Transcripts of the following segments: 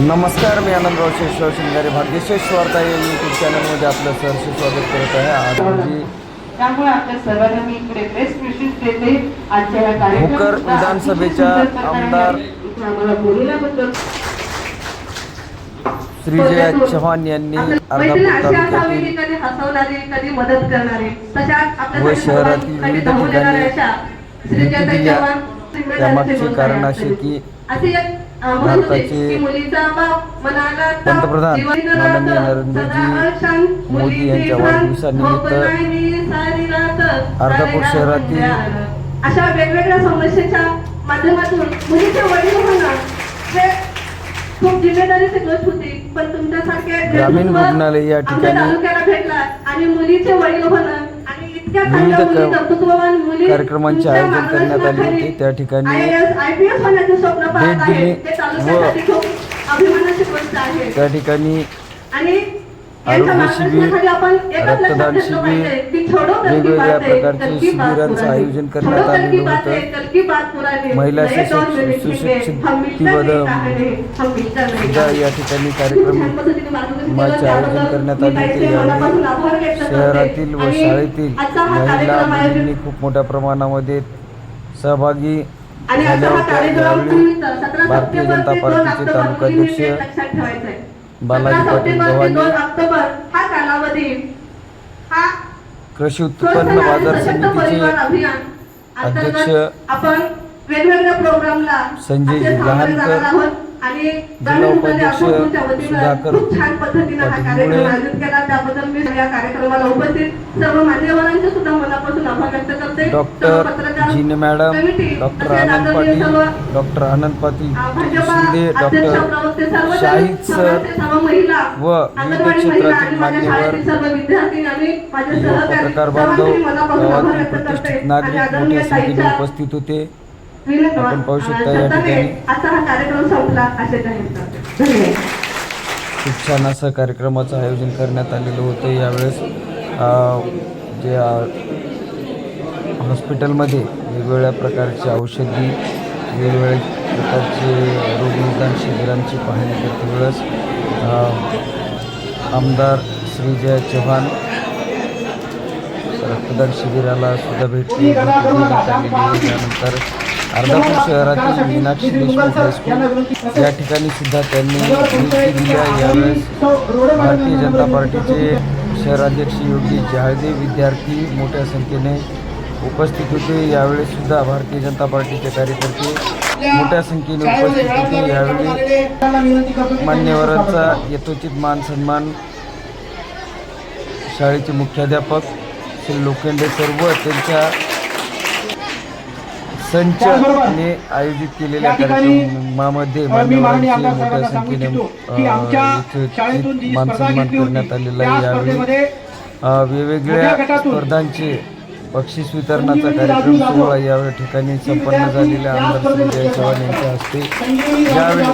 नमस्कार मी आनंदराव शेषराव शिंगारे. भाग्यशेष वार्ता या यूट्यूब चॅनलमध्ये आपलं सहर्ष स्वागत करत आहे. आज भोकर विधानसभेच्या आमदार श्रीजय चव्हाण यांनी अर्धापूर तालुक्यातील व शहरातील विविध ठिकाणी कारण. असे की भारताचे पंतप्रधान माननीय नरेंद्रजी मोदी यांच्या वाढदिवसानिमित्त अर्धापूर शहरातील. अशा वेगवेगळ्या समस्येच्या माध्यमातून मुलीचे वडील होणं हे खूप जिम्मेदारीची गोष्ट होती पण तुमच्यासारखे ग्रामीण रुग्णालय या ठिकाणी भेटला आणि मुलीचे वडील होणं विविध कार्यक्रमांचे आयोजन करण्यात आले होते. त्या ठिकाणी भेट दिली आहे. त्या ठिकाणी आरोग्य शिबिर, रक्तदान शिबिर, वेगवेगळ्या प्रकारचे शिबिरांचं. आयोजन करण्यात आलेलं होतं. महिला सुशिक्षित-. या ठिकाणी खूप कार्यक्रम छान पद्धतीने मार्गदर्शन माचे केलं. आयोजन करण्यात आले होते. यावेळी. शहरातील व शाळेतील महिला मुलींनी खूप मोठ्या प्रमाणामध्ये सहभागी झाल्या होत्या यावेळी निमित्त 17 भारतीय जनता ते 2 पार्टीचे ऑक्टोबर बालाजी 17 पाटील गव्हाणे 2 ऑक्टोबर हा कालावधी. हा कृषी उत्पन्न बाजार समितीचे अध्यक्ष आपण वेगवेगळ्या प्रोग्रामला संजय लहानकर, आणि अकोटच्या वतीनं सुधाकर खूप छान पद्धतीनं हा पाटील कार्यक्रम मुळे, आयोजित केला. त्याबद्दल मी या कार्यक्रमाला उपस्थित सर्व मान्यवरांचे सुद्धा मनापासून आभार व्यक्त करते. सर्व डॉक्टर जिने madam doctor Anand Patil doctor Anand Patil Shinde doctor Shahid sir व विविध क्षेत्रातील मान्यवर पत्रकार बांधव प्रतिष्ठित नागरिक मोठ्या संख्येने उपस्थित होते. आपण पाहू शकता या ठिकाणी. असा हा कार्यक्रम संपला. असे जाहीर करते धन्यवाद. खूप छान असं कार्यक्रमाचं आयोजन करण्यात आलेलं होतं यावेळेस. जे हॉस्पिटलमध्ये वेगवेगळ्या प्रकारची औषधी वेगवेगळ्या प्रकारचे रोगनिदान शिबिरांची पाहणी करते वेळेस. आमदार श्रीजय चव्हाण रक्तदान शिबिराला सुद्धा भेट भेट देण्यात आलेली आहे. त्यानंतर अर्धापूर शहरातील मीनाक्षी देशमुख हायस्कूल. या ठिकाणी सुद्धा त्यांनी भेटी दिल्या. यावेळेस भारतीय जनता पार्टीचे शहराध्यक्ष योगी जहादेव विद्यार्थी मोठ्या संख्येने उपस्थित होते. यावेळेस सुद्धा भारतीय जनता पार्टीचे कार्यकर्ते मोठ्या संख्येने उपस्थित होते. यावेळी मान्यवरांचा यथोचित मान सन्मान शाळेचे मुख्याध्यापक श्री लोखंडे सर्व त्यांच्या संचने आयोजित केलेल्या कार्यक्रमामध्ये मान्यवरांची मोठ्या संख्येने मान सन्मान करण्यात आलेला आहे यावेळी वेगवेगळ्या स्पर्धांचे बक्षीस वितरणाचा कार्यक्रम सोहळा यावेळी ठिकाणी संपन्न झालेल्या आमदार संजय चव्हाण यांच्या हस्ते. यावेळी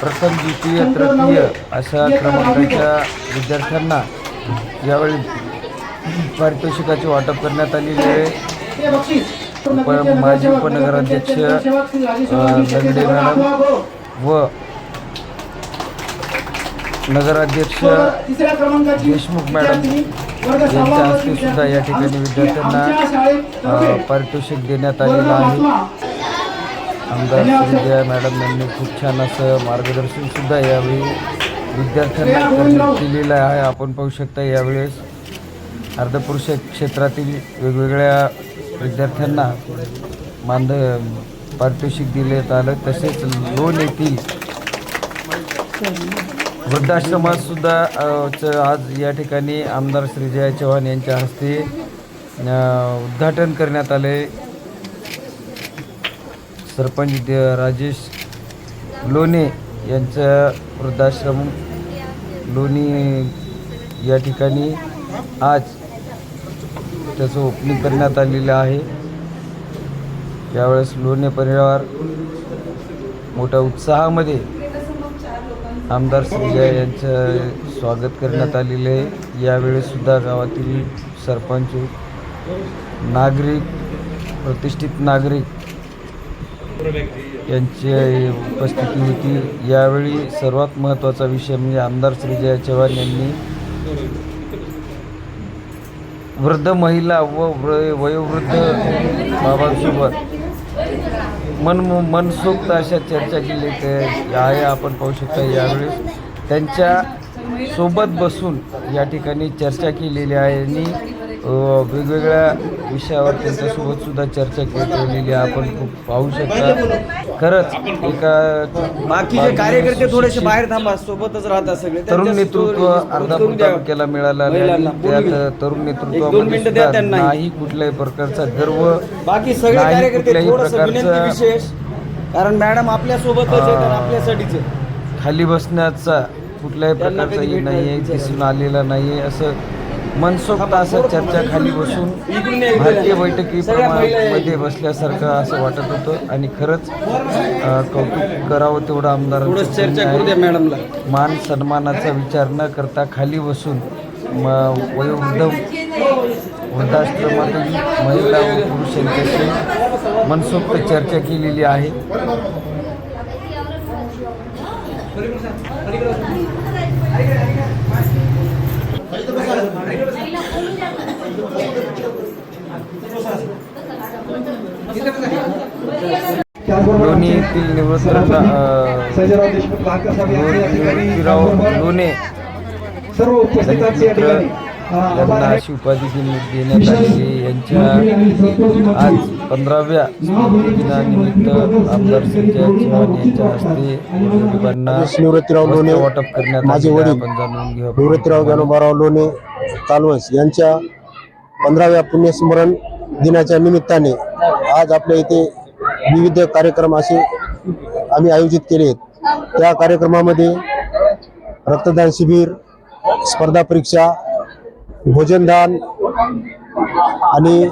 प्रथम द्वितीय तृतीय अशा क्रमांकाच्या विद्यार्थ्यांना यावेळी पारितोषिकाचे वाटप करण्यात आलेले आहे. उप माजी उपनगराध्यक्ष लंगडे मॅडम व नगराध्यक्ष देशमुख मॅडम यांच्या हस्ते सुद्धा या ठिकाणी विद्यार्थ्यांना पारितोषिक देण्यात आलेलं आहे. आमदार श्रीजया मॅडम यांनी खूप छान असं मार्गदर्शन सुद्धा यावेळी विद्यार्थ्यांना केलेलं आहे. आपण पाहू शकता यावेळेस अर्धपूर क्षे- क्षेत्रातील वेगवेगळ्या विद्यार्थ्यांना मानद पारितोषिक दिलेत आलं तसेच लोन येथील वृद्धाश्रमातसुद्धा च- आज या ठिकाणी आमदार श्री जया चव्हाण यांच्या हस्ते उद्घाटन करण्यात आले. सरपंच द- राजेश लोणे यांचं वृद्धाश्रम लोणी या ठिकाणी आज त्याचं ओपनिंग करण्यात आलेलं आहे. यावेळेस लोणे परिवार मोठ्या उत्साहामध्ये आमदार संजय यांचं स्वागत करण्यात आलेले आहे. यावेळेससुद्धा गावातील सरपंच नागरिक प्रतिष्ठित नागरिक यांची उपस्थिती होती. यावेळी सर्वात महत्त्वाचा विषय म्हणजे आमदार श्रीजया चव्हाण यांनी वृद्ध महिला व वयोवृद्ध बाबांसोबत मन मनसोक्त अशा चर्चा केली ते आहे आपण पाहू शकता यावेळी. त्यांच्यासोबत बसून या ठिकाणी चर्चा केलेली आहे आणि वेगवेगळ्या विषयावर त्यांच्यासोबत सुद्धा चर्चा केलेली आहे आपण खूप पाहू शकता खरंच एका बाकीचे कार्यकर्ते थोडेसे बाहेर थांबा सोबतच राहतात सगळे तरुण नेतृत्व अर्धापूर द्या. तालुक्याला मिळालं त्यात. तरुण त्यांना. नाही कुठल्याही प्रकारचा गर्व बाकी सगळे कार्यकर्ते प्रकारचा- विशेष कारण मॅडम आपल्या सोबतच आहेत आणि आ, आपल्यासाठीच. खाली बसण्याचा कुठल्याही त्यांना प्रकारचा कधी हे भेटणार नाही. दिसून आलेला नाही आहे असं मनसोक्त असं चर्चा खाली बसून भारतीय. बैठकी मध्ये बसल्यासारखं असं वाटत होतं आणि खरंच कौतुक करावं तेवढं. मॅडमला मान सन्मानाचा विचार न करता खाली बसून म- वयोवृद्ध वृद्धाश्रमातील महिला व पुरुष यांच्याशी मनसोक्त चर्चा केलेली आहे लोणी येथील निवृत्त अं, संजयराव देशमुख लहानकर साहेब यांचे या ठिकाणी निवृत्तीराव त्याचबरोबर लोणे सर्व उपस्थितांचे या ठिकाणी. अ, आभार यांना आहे. अशी उपाधी देण्यात आलेली यांच्या आज पंधराव्या स्मृतिदिनानिमित्त आमदार संजय चव्हाण यांच्या हस्ते निवृत्तीराव लोणे वाटप करण्यात माझे. वडील निवृत्तीराव ज्ञानोबाराव लोणे कालवंस यांच्या पंधराव्या पुण्यस्मरण दिनाच्या निमित्ताने आज आपल्या इथे विविध कार्यक्रम असे आम्ही आयोजित केले आहेत. त्या कार्यक्रमामध्ये रक्तदान शिबिर स्पर्धा परीक्षा भोजनदान आणि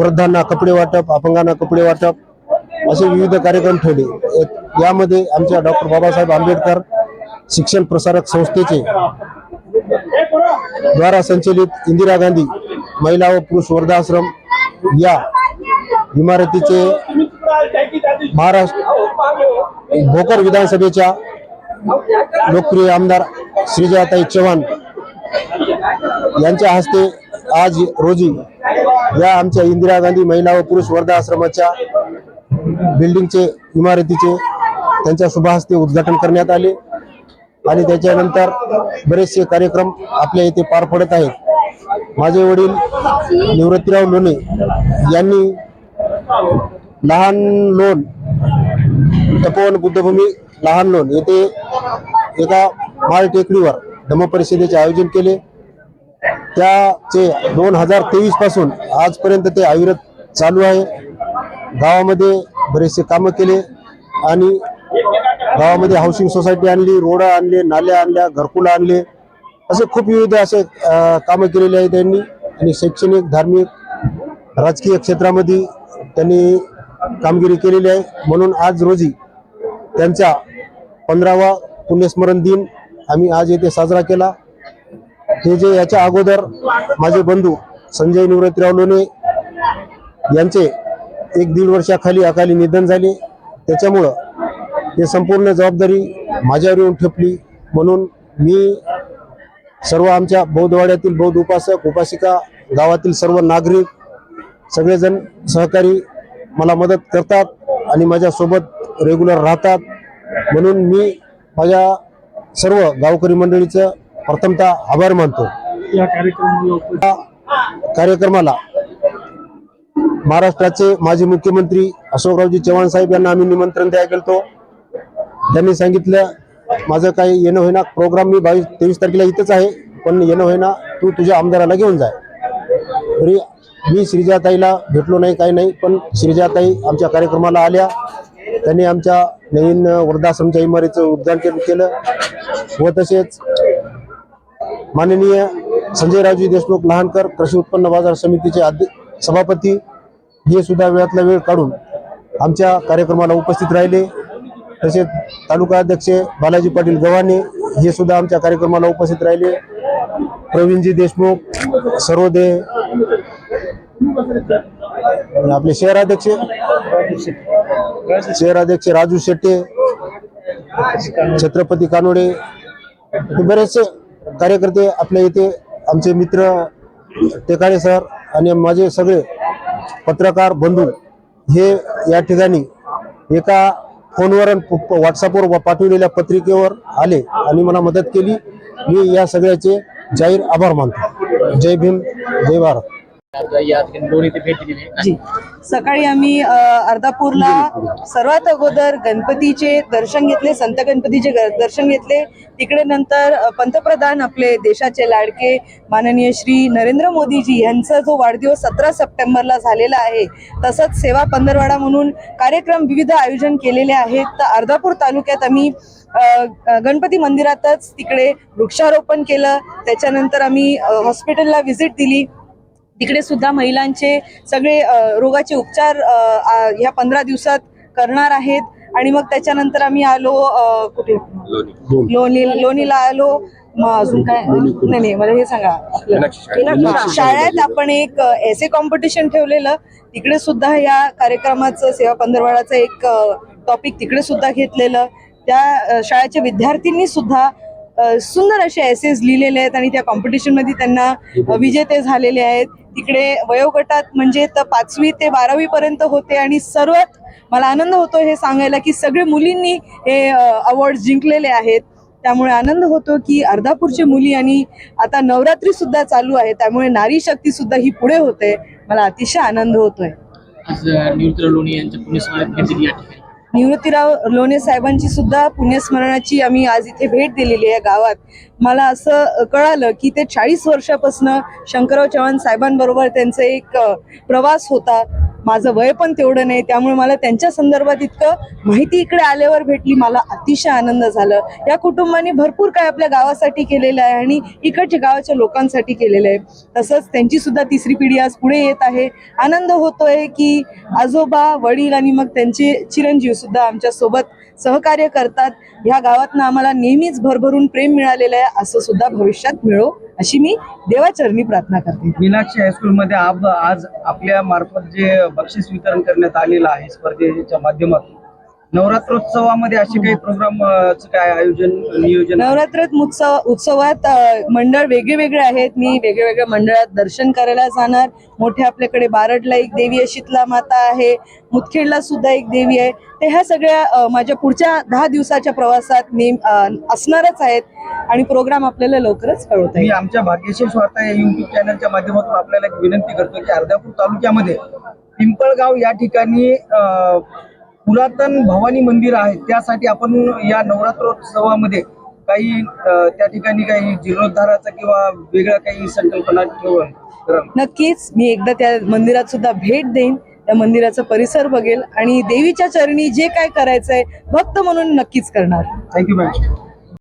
वृद्धांना कपडे वाटप अपंगांना कपडे वाटप असे विविध कार्यक्रम ठेवले. यामध्ये आमच्या डॉक्टर बाबासाहेब आंबेडकर शिक्षण प्रसारक संस्थेचे द्वारा संचलित इंदिरा गांधी महिला व पुरुष वृद्धाश्रम या इमारतीचे महाराष्ट्र भोकर विधानसभेच्या लोकप्रिय आमदार श्रीजयाताई चव्हाण यांच्या हस्ते आज रोजी या आमच्या इंदिरा गांधी महिला व पुरुष वृद्धाश्रमाच्या बिल्डिंगचे इमारतीचे त्यांच्या शुभहस्ते उद्घाटन करण्यात आले आणि त्याच्यानंतर बरेचसे कार्यक्रम आपल्या इथे पार पडत आहेत. माझे वडील निवृत्तीराव लोणे यांनी लहान लोण तपोवन बुद्धभूमी लहान लोण येथे एका माळ टेकडीवर धम्मपरिषदेचे आयोजन केले. त्याचे दोन हजार तेवीसपासून आजपर्यंत ते अविरत चालू आहे. गावामध्ये बरेचसे कामं केले आणि गावामध्ये हाऊसिंग सोसायटी आणली रोड आणले नाल्या आणल्या घरकुल आणले. असे खूप विविध असे कामं केलेले आहेत त्यांनी. आणि शैक्षणिक धार्मिक राजकीय क्षेत्रामध्ये त्यांनी कामगिरी केलेली आहे. म्हणून आज रोजी त्यांचा पंधरावा पुण्यस्मरण दिन आम्ही आज येथे साजरा केला. हे जे याच्या अगोदर माझे बंधू संजय निवृत्तीराव लोणे यांचे एक दीड वर्षाखाली अकाली निधन झाले. त्याच्यामुळं हे संपूर्ण जबाबदारी माझ्यावर येऊन ठेपली. म्हणून मी सर्व आमच्या बौद्धवाड्यातील बौद्ध उपासक उपासिका गावातील सर्व नागरिक सगळेजण सहकारी मला मदत करतात आणि माझ्यासोबत रेग्युलर राहतात. म्हणून मी माझ्या सर्व गावकरी मंडळीचं प्रथमतः आभार मानतो. या कार्यक्रमाला कार्यक्रमाला महाराष्ट्राचे माजी मुख्यमंत्री अशोकरावजी चव्हाण साहेब यांना आम्ही निमंत्रण द्यायला गेलतो. त्यांनी सांगितलं माझं काही येणं होईना प्रोग्राम मी बावीस तेवीस तारखेला इथंच आहे पण येणं होईना तू तुझ्या आमदाराला घेऊन जाय तरी मी श्रीजाताईला भेटलो नाही काही नाही पण श्रीजाताई आमच्या कार्यक्रमाला आल्या. त्यांनी आमच्या नवीन वृद्धाश्रमच्या इमारतीचं उद्घाटन केलं व तसेच माननीय संजयरावजी देशमुख लहानकर कृषी उत्पन्न बाजार समितीचे अध्य सभापती हे सुद्धा वेळातला वेळ काढून आमच्या कार्यक्रमाला उपस्थित राहिले. तसेच तालुका अध्यक्ष बालाजी पाटील गव्हाणे हे सुद्धा आमच्या कार्यक्रमाला उपस्थित राहिले. प्रवीणजी देशमुख सरोदे आपले शहराध्यक्ष शहराध्यक्ष राजू शेट्टे छत्रपती कानोडे. बरेचसे कार्यकर्ते आपल्या इथे आमचे मित्र टेकाळे सर आणि माझे सगळे पत्रकार बंधू हे या ठिकाणी एका फोनवर व्हॉट्सअपवर पाठवलेल्या पत्रिकेवर आले आणि मला मदत केली. मी या सगळ्याचे जाहीर आभार मानतो. जय भीम जय भारत. जी. सकाळी आम्ही अर्धापूरला सर्वात अगोदर गणपतीचे दर्शन घेतले संत गणपतीचे दर्शन घेतले. तिकडे नंतर पंतप्रधान आपले देशाचे लाडके माननीय श्री नरेंद्र मोदीजी यांचा जो वाढदिवस सतरा सप्टेंबरला झालेला आहे तसंच सेवा पंधरवाडा म्हणून कार्यक्रम विविध आयोजन केलेले आहेत. तर अर्धापूर तालुक्यात आम्ही गणपती मंदिरातच तिकडे वृक्षारोपण केलं. त्याच्यानंतर आम्ही हॉस्पिटलला व्हिजिट दिली. तिकडे सुद्धा महिलांचे सगळे रोगाचे उपचार ह्या पंधरा दिवसात करणार आहेत. आणि मग त्याच्यानंतर आम्ही आलो कुठे? लोणी. लोणीला आलो. मग अजून काय? नाही नाही मला हे सांगा. शाळेत. आपण एक एसे कॉम्पिटिशन ठेवलेलं. तिकडे सुद्धा या कार्यक्रमाचं सेवा पंधरवाडाचं एक टॉपिक तिकडे सुद्धा घेतलेलं. त्या शाळेच्या विद्यार्थ्यांनी सुद्धा सुंदर असे एसेस लिहिलेले आहेत आणि त्या कॉम्पिटिशनमध्ये त्यांना विजेते झालेले आहेत. तिकडे वयोगटात म्हणजे तर पाचवी ते बारावी पर्यंत होते आणि सर्वात मला आनंद होतो हे सांगायला की सगळे मुलींनी हे अवॉर्ड जिंकलेले आहेत. त्यामुळे आनंद होतो की अर्धापूरची मुली आणि आता नवरात्री सुद्धा चालू आहे. त्यामुळे नारी शक्ती सुद्धा ही पुढे होते. मला अतिशय आनंद होतोय. आज निवृत्त लोणी यांच्या पुण्यस्मरणात भेट दिली निवृत्तीराव लोणे साहेबांची सुद्धा पुण्यस्मरणाची आम्ही आज इथे भेट दिलेली आहे गावात. मला असं कळालं की ते चाळीस वर्षापासून शंकरराव चव्हाण साहेबांबरोबर त्यांचा एक प्रवास होता. माझं वय पण तेवढं नाही त्यामुळे मला त्यांच्या संदर्भात इतकं माहिती इकडे आल्यावर भेटली मला अतिशय आनंद झाला. या कुटुंबाने भरपूर काय आपल्या गावासाठी केलेलं आहे आणि इकडच्या गावाच्या लोकांसाठी केलेलं आहे. तसंच त्यांची सुद्धा तिसरी पिढी आज पुढे येत आहे. आनंद होतोय की आजोबा वडील आणि मग त्यांचे चिरंजीव सुद्धा आमच्यासोबत सहकार्य करतात. ह्या गावातनं आम्हाला नेहमीच भरभरून प्रेम मिळालेलं आहे असं सुद्धा भविष्यात मिळो अशी मी देवाचरणी प्रार्थना करते. मीनाक्षी हायस्कूलमध्ये आज आपल्या मार्फत जे बक्षीस वितरण करण्यात आलेलं आहे स्पर्धेच्या माध्यमातून नवरात्रोत्सवामध्ये असे काही प्रोग्राम काय आयोजन नियोजन? नवरात्र उत्सव उत्सवात मंडळ वेगळे वेगळे आहेत. मी वेगळ्या वेगळ्या मंडळात दर्शन करायला जाणार. मोठे आपल्याकडे बारडला एक देवी आहे शीतला माता आहे मुदखेडला सुद्धा एक देवी आहे. ते ह्या सगळ्या माझ्या पुढच्या दहा दिवसाच्या प्रवासात नेम अ, असणारच आहेत आणि प्रोग्राम आपल्याला लवकरच कळवता मी येईल. आमच्या भाग्यशेष वार्ता या युट्यूब चॅनलच्या माध्यमातून आपल्याला एक विनंती करतो की अर्धापूर तालुक्यामध्ये पिंपळगाव या ठिकाणी पुरातन भवानी मंदिर आहे. त्यासाठी आपण या नवरात्रोत्सवामध्ये काही त्या ठिकाणी काही जीर्णोद्धाराचा किंवा वेगळ्या काही संकल्पना ठेवून. नक्कीच. मी एकदा त्या मंदिरात सुद्धा भेट देईन. त्या मंदिराचा परिसर बघेल आणि देवीच्या चरणी जे काय करायचंय भक्त म्हणून नक्कीच करणार. Thank you madam